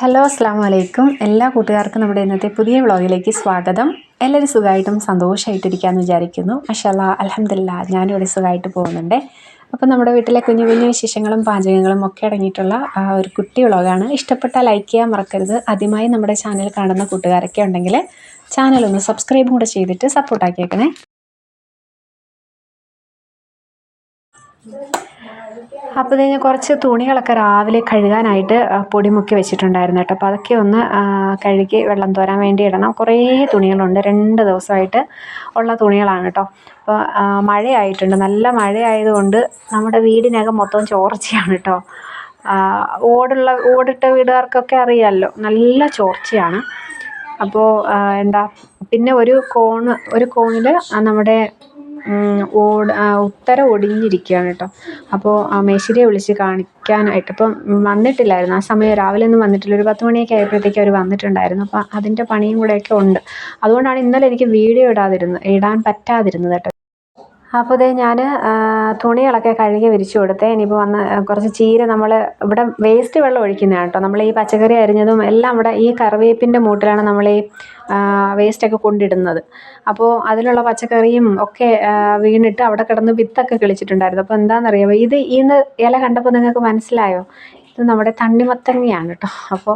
Hello അസ്സാം വലൈക്കും എല്ലാ കൂട്ടുകാർക്കും നമ്മുടെ ഇന്നത്തെ പുതിയ വ്ളോഗിലേക്ക് സ്വാഗതം. എല്ലാവരും സുഖമായിട്ടും സന്തോഷമായിട്ടിരിക്കാമെന്ന് വിചാരിക്കുന്നു. മഷാല്ല അലഹമില്ല ഞാനിവിടെ സുഖമായിട്ട് പോകുന്നുണ്ട്. അപ്പോൾ നമ്മുടെ വീട്ടിലെ കുഞ്ഞു കുഞ്ഞു വിശേഷങ്ങളും പാചകങ്ങളും ഒക്കെ അടങ്ങിയിട്ടുള്ള ഒരു കുട്ടി വ്ളോഗാണ്. ഇഷ്ടപ്പെട്ടാൽ ലൈക്ക് ചെയ്യാൻ മറക്കരുത്. ആദ്യമായി നമ്മുടെ ചാനൽ കാണുന്ന കൂട്ടുകാരൊക്കെ ഉണ്ടെങ്കിൽ ചാനലൊന്ന് സബ്സ്ക്രൈബും കൂടെ ചെയ്തിട്ട് സപ്പോർട്ടാക്കിയേക്കണേ അപ്പോൾ ഞാൻ കുറച്ച് തുണികളൊക്കെ രാവിലെ കഴുകാനായിട്ട് പൊടി മുക്കി വെച്ചിട്ടുണ്ടായിരുന്നു കേട്ടോ. അപ്പോൾ അതൊക്കെ ഒന്ന് കഴുകി വെള്ളം തോരാൻ വേണ്ടി ഇടണം. കുറേ തുണികളുണ്ട്. രണ്ട് ദിവസമായിട്ട് ഉള്ള തുണികളാണ് കേട്ടോ. അപ്പോൾ മഴയായിട്ടുണ്ട്. നല്ല മഴയായതുകൊണ്ട് നമ്മുടെ വീടിനകം മൊത്തം ചോർച്ചയാണ് കേട്ടോ. ഓടുള്ള ഓടിട്ട വീടുകാർക്കൊക്കെ അറിയാമല്ലോ നല്ല ചോർച്ചയാണ്. അപ്പോൾ എന്താ പിന്നെ ഒരു കോണ് ഒരു കോണിൽ നമ്മുടെ ഉത്തരം ഒടിഞ്ഞിരിക്കുകയാണ് കേട്ടോ. അപ്പോൾ മേശിരിയെ വിളിച്ച് കാണിക്കാനായിട്ട്. ഇപ്പം വന്നിട്ടില്ലായിരുന്നു. ആ സമയം രാവിലെ ഒന്നും വന്നിട്ടില്ല. ഒരു പത്ത് മണിയൊക്കെ ആയപ്പോഴത്തേക്ക് അവർ വന്നിട്ടുണ്ടായിരുന്നു. അപ്പോൾ അതിന്റെ പണിയും കൂടെയൊക്കെ ഉണ്ട്. അതുകൊണ്ടാണ് ഇന്നലെ എനിക്ക് വീഡിയോ ഇടാതിരുന്നത് ഇടാൻ പറ്റാതിരുന്നത് കേട്ടോ. അപ്പോൾ ഇതേ ഞാൻ തുണികളൊക്കെ കഴുകി വിരിച്ചു കൊടുത്തേ. ഇനിയിപ്പോൾ വന്ന് കുറച്ച് ചീര നമ്മൾ ഇവിടെ വേസ്റ്റ് വെള്ളം ഒഴിക്കുന്നതാണ് കേട്ടോ. നമ്മൾ ഈ പച്ചക്കറി അരിഞ്ഞതും എല്ലാം ഇവിടെ ഈ കറിവേപ്പിന്റെ മൂട്ടിലാണ് നമ്മൾ ഈ വേസ്റ്റൊക്കെ കൊണ്ടിടുന്നത്. അപ്പോൾ അതിലുള്ള പച്ചക്കറിയും ഒക്കെ വീണിട്ട് അവിടെ കിടന്ന് വിത്തൊക്കെ കിളിച്ചിട്ടുണ്ടായിരുന്നു. അപ്പോൾ എന്താണെന്നറിയാമോ ഇത് ഇന്ന് ഇല കണ്ടപ്പോൾ നിങ്ങൾക്ക് മനസ്സിലായോ? ഇത് നമ്മുടെ തണ്ണിമത്തങ്ങയാണ് കേട്ടോ അപ്പോൾ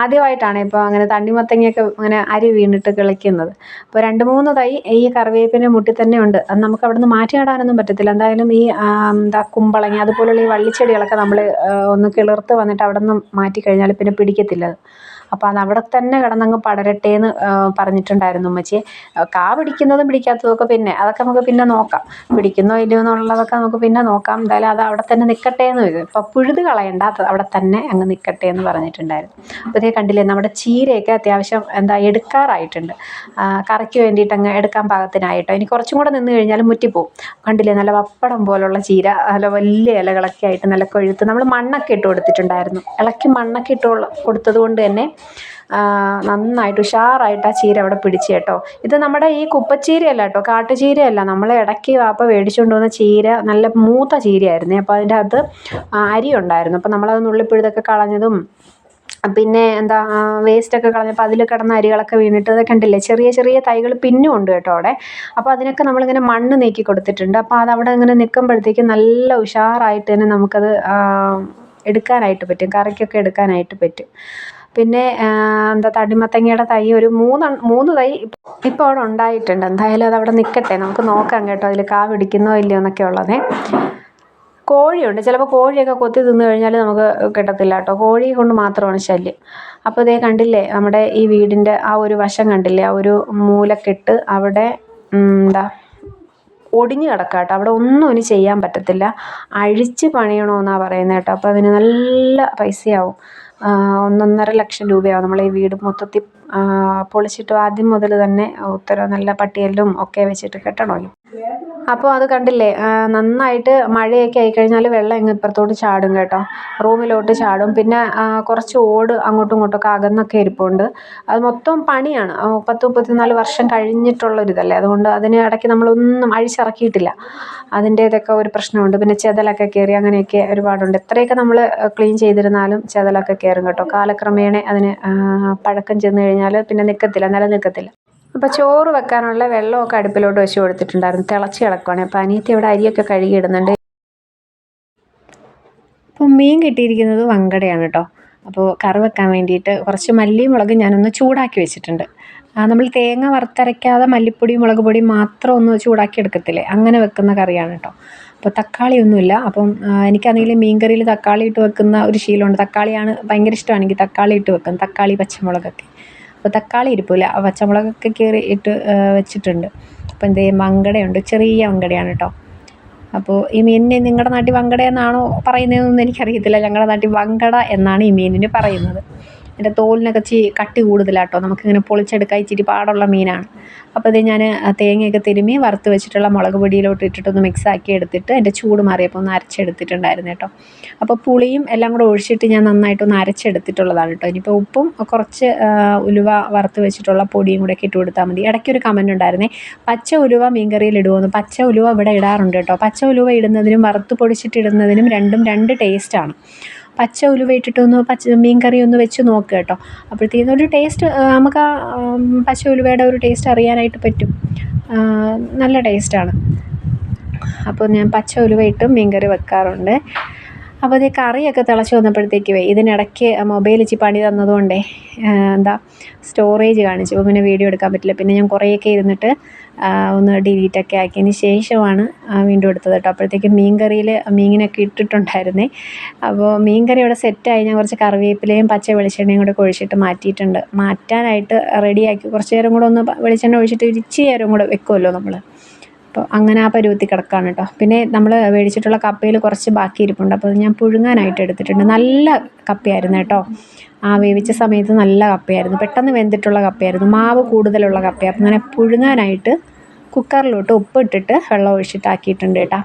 ആദ്യമായിട്ടാണ് ഇപ്പോൾ അങ്ങനെ തണ്ണിമത്തങ്ങയൊക്കെ അങ്ങനെ അരി വീണിട്ട് കിളിക്കുന്നത്. അപ്പോൾ രണ്ട് മൂന്ന് തൈ ഈ കറിവേപ്പിന്റെ മുട്ടിൽ തന്നെ ഉണ്ട്. അത് നമുക്ക് അവിടെ നിന്ന് മാറ്റി നടാനൊന്നും പറ്റത്തില്ല. എന്തായാലും ഈ എന്താ കുമ്പളങ്ങ അതുപോലുള്ള ഈ വള്ളിച്ചെടികളൊക്കെ നമ്മൾ ഒന്ന് കിളിർത്ത് വന്നിട്ട് അവിടെ നിന്ന് മാറ്റി കഴിഞ്ഞാൽ പിന്നെ പിടിക്കത്തില്ല. അപ്പോൾ അത് അവിടെ തന്നെ കിടന്നങ്ങ് പടരട്ടെ എന്ന് പറഞ്ഞിട്ടുണ്ടായിരുന്നു ഉമ്മച്ചി കാ പിടിക്കുന്നതും പിടിക്കാത്തതും ഒക്കെ പിന്നെ അതൊക്കെ നമുക്ക് പിന്നെ നോക്കാം. പിടിക്കുന്നോ ഇല്ലയോ എന്നുള്ളതൊക്കെ നമുക്ക് പിന്നെ നോക്കാം. എന്തായാലും അത് അവിടെ തന്നെ നിൽക്കട്ടെ എന്ന് വരും. അപ്പോൾ പുഴുത് കളയണ്ട അവിടെ തന്നെ അങ്ങ് നിൽക്കട്ടെ എന്ന് പറഞ്ഞിട്ടുണ്ടായിരുന്നു. അപ്പോൾ ഇതേ കണ്ടില്ലേ നമ്മുടെ ചീരയൊക്കെ അത്യാവശ്യം എന്താ എടുക്കാറായിട്ടുണ്ട്. കറിക്ക് വേണ്ടിയിട്ട് അങ്ങ് എടുക്കാൻ പാകത്തിനായിട്ടോ. ഇനി കുറച്ചും കൂടെ നിന്ന് കഴിഞ്ഞാൽ മുറ്റിപ്പോവും. കണ്ടില്ലേ നല്ല പപ്പടം പോലുള്ള ചീര നല്ല വലിയ ഇലകളൊക്കെ ആയിട്ട് നല്ല കൊഴുത്ത്. നമ്മൾ മണ്ണൊക്കെ ഇട്ട് കൊടുത്തിട്ടുണ്ടായിരുന്നു. ഇളക്കി മണ്ണൊക്കെ ഇട്ട് കൊടുത്തത് കൊണ്ട് തന്നെ നന്നായിട്ട് ഉഷാറായിട്ട് ആ ചീര അവിടെ പിടിച്ച് കേട്ടോ. ഇത് നമ്മുടെ ഈ കുപ്പച്ചീരയല്ല കേട്ടോ കാട്ടുചീരയല്ല. നമ്മൾ ഇടയ്ക്ക് വാപ്പ മേടിച്ചുകൊണ്ട് വന്ന ചീര നല്ല മൂത്ത ചീരയായിരുന്നു. അപ്പോൾ അതിന്റെ അകത്ത് അരി ഉണ്ടായിരുന്നു. അപ്പോൾ നമ്മളത് നുള്ളിപ്പുഴുതൊക്കെ കളഞ്ഞതും പിന്നെ എന്താ വേസ്റ്റൊക്കെ കളഞ്ഞപ്പോൾ അതിൽ കിടന്ന അരികളൊക്കെ വീണിട്ട് അതൊക്കെ ഉണ്ടല്ലേ ചെറിയ ചെറിയ തൈകൾ പിന്നും ഉണ്ട് കേട്ടോ അവിടെ. അപ്പോൾ അതിനൊക്കെ നമ്മളിങ്ങനെ മണ്ണ് നീക്കി കൊടുത്തിട്ടുണ്ട്. അപ്പോൾ അത് അവിടെ ഇങ്ങനെ നിൽക്കുമ്പോഴത്തേക്കും നല്ല ഉഷാറായിട്ട് തന്നെ നമുക്കത് എടുക്കാനായിട്ട് പറ്റും. കറിക്കൊക്കെ എടുക്കാനായിട്ട് പറ്റും. പിന്നെ എന്താ തടിമത്തങ്ങയുടെ തൈ ഒരു മൂന്ന് മൂന്ന് തൈ ഇപ്പോൾ അവിടെ ഉണ്ടായിട്ടുണ്ട്. എന്തായാലും അത് അവിടെ നിൽക്കട്ടെ നമുക്ക് നോക്കാം കേട്ടോ അതിൽ കാ പിടിക്കുന്നോ ഇല്ലയോ എന്നൊക്കെ ഉള്ളതേ. കോഴിയുണ്ട്. ചിലപ്പോൾ കോഴിയൊക്കെ കൊത്തി തിന്നു കഴിഞ്ഞാൽ നമുക്ക് കിട്ടത്തില്ല കേട്ടോ. കോഴി കൊണ്ട് മാത്രമാണ് ശല്യം. അപ്പോൾ ഇതേ കണ്ടില്ലേ നമ്മുടെ ഈ വീടിന്റെ ആ ഒരു വശം കണ്ടില്ലേ ആ ഒരു മൂലക്കെട്ട് അവിടെ എന്താ ഒടിഞ്ഞു കിടക്കുക കേട്ടോ. അവിടെ ഒന്നും ഇനി ചെയ്യാൻ പറ്റത്തില്ല. അഴിച്ച് പണിയണമെന്നാണ് പറയുന്നത് കേട്ടോ. അപ്പോൾ അതിന് നല്ല പൈസയാവും. ഒന്നൊന്നര ലക്ഷം രൂപയാവും ഈ വീട് മൊത്തത്തിൽ പൊളിച്ചിട്ട് ആദ്യം മുതൽ തന്നെ ഉത്തരം നല്ല പട്ടിയെല്ലും ഒക്കെ വെച്ചിട്ട് കെട്ടണമല്ലോ അപ്പോൾ അത് കണ്ടില്ലേ നന്നായിട്ട് മഴയൊക്കെ ആയിക്കഴിഞ്ഞാൽ വെള്ളം ഇങ്ങ് ഇപ്പുറത്തോട്ട് ചാടും കേട്ടോ. റൂമിലോട്ട് ചാടും. പിന്നെ കുറച്ച് ഓട് അങ്ങോട്ടും ഇങ്ങോട്ടൊക്കെ അകന്നൊക്കെ ഇരിപ്പുണ്ട്. അത് മൊത്തം പണിയാണ്. പത്ത് മുപ്പത്തിനാല് വർഷം കഴിഞ്ഞിട്ടുള്ളൊരിതല്ലേ. അതുകൊണ്ട് അതിന് ഇടയ്ക്ക് നമ്മളൊന്നും അഴിച്ചിറക്കിയിട്ടില്ല. അതിന്റേതൊക്കെ ഒരു പ്രശ്നമുണ്ട്. പിന്നെ ചെതലൊക്കെ കയറി അങ്ങനെയൊക്കെ ഒരുപാടുണ്ട്. എത്രയൊക്കെ നമ്മൾ ക്ലീൻ ചെയ്തിരുന്നാലും ചെതലൊക്കെ കയറും കേട്ടോ. കാലക്രമേണ അതിന് പഴക്കം ചെന്ന് കഴിഞ്ഞാൽ പിന്നെ നിൽക്കത്തില്ല നിലനിൽക്കത്തില്ല അപ്പോൾ ചോറ് വെക്കാനുള്ള വെള്ളമൊക്കെ അടുപ്പിലോട്ട് വെച്ച് കൊടുത്തിട്ടുണ്ടായിരുന്നു. തിളച്ച് കിടക്കുവാണ്. അപ്പോൾ അനിയത്തി ഇവിടെ അരിയൊക്കെ കഴുകിയിടുന്നുണ്ട് അപ്പോൾ മീൻ കിട്ടിയിരിക്കുന്നത് വങ്കടയാണ് കേട്ടോ. അപ്പോൾ കറി വെക്കാൻ വേണ്ടിയിട്ട് കുറച്ച് മല്ലിയും മുളകും ഞാനൊന്ന് ചൂടാക്കി വെച്ചിട്ടുണ്ട്. നമ്മൾ തേങ്ങ വറുത്തരയ്ക്കാതെ മല്ലിപ്പൊടിയും മുളക് പൊടിയും മാത്രം ഒന്ന് ചൂടാക്കി എടുക്കത്തില്ലേ അങ്ങനെ വെക്കുന്ന കറിയാണ് കേട്ടോ. അപ്പോൾ തക്കാളി തക്കാളിയൊന്നുമില്ല. അപ്പം എനിക്കാണെങ്കിൽ മീൻകറിയിൽ തക്കാളി ഇട്ട് വെക്കുന്ന ഒരു ശീലമുണ്ട്. തക്കാളിയാണ് ഭയങ്കര ഇഷ്ടമാണെങ്കിൽ തക്കാളി ഇട്ട് വെക്കും. തക്കാളി പച്ചമുളകൊക്കെ. അപ്പോൾ തക്കാളി ഇരിപ്പില്ല. പച്ചമുളകൊക്കെ കയറി ഇട്ട് വെച്ചിട്ടുണ്ട്. അപ്പോൾ എന്ത് ചെയ്യും വങ്കടയുണ്ട്. ചെറിയ വങ്കടയാണ് കേട്ടോ. അപ്പോൾ ഈ മീനിനെ നിങ്ങളുടെ നാട്ടിൽ വങ്കട എന്നാണോ പറയുന്നതെന്നൊന്നും എനിക്കറിയത്തില്ല. ഞങ്ങളുടെ നാട്ടിൽ വങ്കട എന്നാണ് ഈ മീനിന് പറയുന്നത്. അതിന്റെ തോലിനൊക്കെ ഇച്ചിരി കട്ടി കൂടുതലാട്ടോ. നമുക്കിങ്ങനെ പൊളിച്ചെടുക്കാൻ ഇച്ചിരി പാടുള്ള മീനാണ്. അപ്പോൾ ഇത് ഞാൻ തേങ്ങയൊക്കെ തിരുമ്മി വറുത്ത് വെച്ചിട്ടുള്ള മുളക് പൊടിയിലോട്ട് ഇട്ടിട്ടൊന്ന് മിക്സാക്കി എടുത്തിട്ട് അതിന്റെ ചൂട് മാറിയപ്പോൾ ഒന്ന് അരച്ചെടുത്തിട്ടുണ്ടായിരുന്നു കേട്ടോ. അപ്പോൾ പുളിയും എല്ലാം കൂടെ ഒഴിച്ചിട്ട് ഞാൻ നന്നായിട്ടൊന്ന് അരച്ചെടുത്തിട്ടുള്ളതാണ് കേട്ടോ. ഇനിയിപ്പോൾ ഉപ്പും കുറച്ച് ഉലുവ വറുത്ത് വെച്ചിട്ടുള്ള പൊടിയും കൂടെ ഒക്കെ ഇട്ട് കൊടുത്താൽ മതി. ഇടയ്ക്കൊരു കമന്റ് ഉണ്ടായിരുന്നേ പച്ച ഉലുവ മീൻകറിയിൽ ഇടുമെന്ന് പച്ച ഉലുവ ഇവിടെ ഇടാറുണ്ട് കേട്ടോ. പച്ച ഉലുവ ഇടുന്നതിനും വറുത്ത് പൊടിച്ചിട്ട് ഇടുന്നതിനും രണ്ടും രണ്ട് ടേസ്റ്റാണ് പച്ച ഉലുവ ഇട്ടിട്ടൊന്ന് പച്ച മീൻ കറി ഒന്ന് വെച്ച് നോക്കുക കേട്ടോ. അപ്പോഴത്തേക്കും ഒരു ടേസ്റ്റ് നമുക്ക് ആ പച്ച ഉലുവയുടെ ഒരു ടേസ്റ്റ് അറിയാനായിട്ട് പറ്റും. നല്ല ടേസ്റ്റാണ് അപ്പോൾ ഞാൻ പച്ച ഉലുവ ഇട്ടും മീൻ കറി വെക്കാറുണ്ട്. അപ്പോൾ ഇത് കറിയൊക്കെ തിളച്ച് വന്നപ്പോഴത്തേക്കുവേ ഇതിനിടയ്ക്ക് മൊബൈൽ ഇച്ചി പണി തന്നതുകൊണ്ടേ എന്താ സ്റ്റോറേജ് കാണിച്ചു. അപ്പോൾ പിന്നെ വീഡിയോ എടുക്കാൻ പറ്റില്ല. പിന്നെ ഞാൻ കുറേയൊക്കെ ഇരുന്നിട്ട് ഒന്ന് ഡിലീറ്റൊക്കെ ആക്കിയതിന് ശേഷമാണ് വീണ്ടും എടുത്തത് കേട്ടോ. അപ്പോഴത്തേക്കും മീൻ കറിയിൽ മീനിനൊക്കെ ഇട്ടിട്ടുണ്ടായിരുന്നേ. അപ്പോൾ മീൻ കറി അവിടെ സെറ്റായി ഞാൻ കുറച്ച് കറിവേപ്പിലയും പച്ച വെളിച്ചെണ്ണയും കൂടെ ഒഴിച്ചിട്ട് മാറ്റിയിട്ടുണ്ട്. മാറ്റാനായിട്ട് റെഡിയാക്കി കുറച്ച് നേരം കൂടെ ഒന്ന് വെളിച്ചെണ്ണ ഒഴിച്ചിട്ട് ഇച്ചിരി നേരം കൂടെ വെക്കുമല്ലോ നമ്മൾ അപ്പോൾ അങ്ങനെ ആ പരുവത്തിൽ കിടക്കുകയാണ് കേട്ടോ പിന്നെ നമ്മൾ മേടിച്ചിട്ടുള്ള കപ്പയിൽ കുറച്ച് ബാക്കി ഇരിപ്പുണ്ട്. അപ്പോൾ ഞാൻ പുഴുങ്ങാനായിട്ട് എടുത്തിട്ടുണ്ട്. നല്ല കപ്പയായിരുന്നു കേട്ടോ. ആ വേവിച്ച സമയത്ത് നല്ല കപ്പയായിരുന്നു. പെട്ടെന്ന് വെന്തിട്ടുള്ള കപ്പയായിരുന്നു. മാവ് കൂടുതലുള്ള കപ്പയാണ് അപ്പോൾ അങ്ങനെ പുഴുങ്ങാനായിട്ട് കുക്കറിലോട്ട് ഉപ്പിട്ടിട്ട് വെള്ളം ഒഴിച്ചിട്ടാക്കിയിട്ടുണ്ട് കേട്ടോ.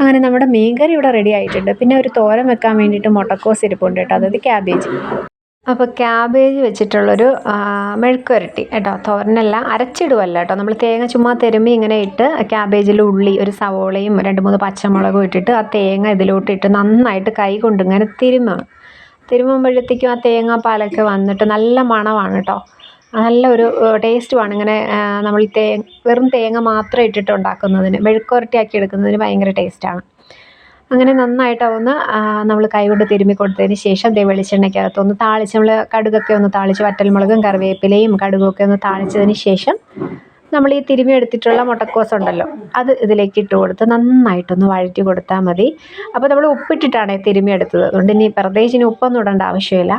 അങ്ങനെ നമ്മുടെ മീൻകറി ഇവിടെ റെഡി ആയിട്ടുണ്ട്. പിന്നെ ഒരു തോരൻ വെക്കാൻ വേണ്ടിയിട്ട് മുട്ടക്കോസ് ഇരിപ്പുണ്ട് കേട്ടോ. അതായത് ക്യാബേജ് അപ്പോൾ ക്യാബേജ് വെച്ചിട്ടുള്ളൊരു മെഴുക്കുരട്ടി കേട്ടോ തോരനല്ല അരച്ചിടുവല്ല കേട്ടോ. നമ്മൾ തേങ്ങ ചുമ്മാ തിരുമ്മി ഇങ്ങനെ ഇട്ട് ക്യാബേജിൽ ഉള്ളി ഒരു സവോളയും രണ്ട് മൂന്ന് പച്ചമുളകും ഇട്ടിട്ട് ആ തേങ്ങ ഇതിലോട്ട് ഇട്ട് നന്നായിട്ട് കൈ കൊണ്ട് ഇങ്ങനെ തിരുമ്മാണ് തിരുമുമ്പോഴത്തേക്കും ആ തേങ്ങ പാലൊക്കെ വന്നിട്ട് നല്ല മണമാണ് കേട്ടോ. നല്ല ഒരു ടേസ്റ്റുമാണ് ഇങ്ങനെ നമ്മൾ തേ വെറും തേങ്ങ മാത്രം ഇട്ടിട്ട് ഉണ്ടാക്കുന്നതിന്. മെഴുക്കുരട്ടിയാക്കി എടുക്കുന്നതിന് ഭയങ്കര ടേസ്റ്റാണ്. അങ്ങനെ നന്നായിട്ട് അതൊന്ന് നമ്മൾ കൈകൊണ്ട് തിരുമ്മി കൊടുത്തതിന് ശേഷം ദേ വെളിച്ചെണ്ണയ്ക്കകത്ത് ഒന്ന് താളിച്ച് നമ്മൾ കടുകൊക്കെ ഒന്ന് താളിച്ച് വറ്റൽമുളകും കറിവേപ്പിലയും കടുകൊക്കെ ഒന്ന് താളിച്ചതിന് ശേഷം നമ്മൾ ഈ തിരുമ്മി എടുത്തിട്ടുള്ള മുട്ടക്കോസ് ഉണ്ടല്ലോ അത് ഇതിലേക്ക് ഇട്ട് കൊടുത്ത് നന്നായിട്ടൊന്ന് വഴറ്റി കൊടുത്താൽ മതി. അപ്പോൾ നമ്മൾ ഉപ്പിട്ടിട്ടാണ് തിരുമ്മി എടുത്തത്. അതുകൊണ്ട് ഇനി പ്രത്യേകിച്ച് ഇനി ഉപ്പൊന്നും ഇടേണ്ട ആവശ്യമില്ല.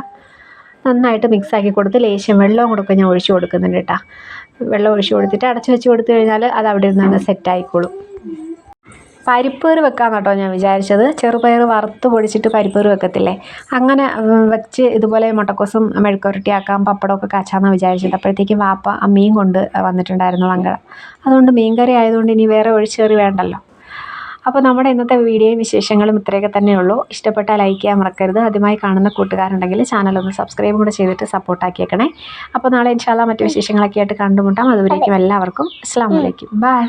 നന്നായിട്ട് മിക്സാക്കി കൊടുത്ത് ലേശം വെള്ളവും കൂടെ ഞാൻ ഒഴിച്ചു കൊടുക്കുന്നുണ്ട് കേട്ടോ. വെള്ളം ഒഴിച്ചു കൊടുത്തിട്ട് അടച്ചു വെച്ച് കൊടുത്തു കഴിഞ്ഞാൽ അത് അവിടെ ഇരുന്ന് അങ്ങ് സെറ്റായിക്കോളും പരിപ്പേറ് വെക്കാൻ കേട്ടോ ഞാൻ വിചാരിച്ചത്. ചെറുപയർ വറുത്ത് പൊടിച്ചിട്ട് പരിപ്പേറ് വെക്കത്തില്ലേ? അങ്ങനെ വെച്ച് ഇതുപോലെ മുട്ടക്കോസും മെഴുക്കുരട്ടിയാക്കാം പപ്പടമൊക്കെ കച്ചാന്നാണ് വിചാരിച്ചത്. അപ്പോഴത്തേക്കും വാപ്പ മീൻ കൊണ്ട് വന്നിട്ടുണ്ടായിരുന്നു വങ്കട അതുകൊണ്ട് മീൻകറി ആയതുകൊണ്ട് ഇനി വേറെ ഒഴിച്ചേറി വേണ്ടല്ലോ. അപ്പോൾ നമ്മുടെ ഇന്നത്തെ വീഡിയോയും വിശേഷങ്ങളും ഇത്രയൊക്കെ തന്നെയുള്ളൂ ഇഷ്ടപ്പെട്ടാൽ ലൈക്ക് ചെയ്യാൻ മറക്കരുത്. ആദ്യമായി കാണുന്ന കൂട്ടുകാരുണ്ടെങ്കിൽ ചാനലൊന്ന് സബ്സ്ക്രൈബ് കൂടെ ചെയ്തിട്ട് സപ്പോർട്ടാക്കിയേക്കണേ അപ്പോൾ നാളെ ഇൻഷാല്ല മറ്റു വിശേഷങ്ങളൊക്കെ ആയിട്ട് കണ്ടുമുട്ടാം. അതുവരേക്കും എല്ലാവർക്കും. അസ്സാം വലൈക്കും ബൈ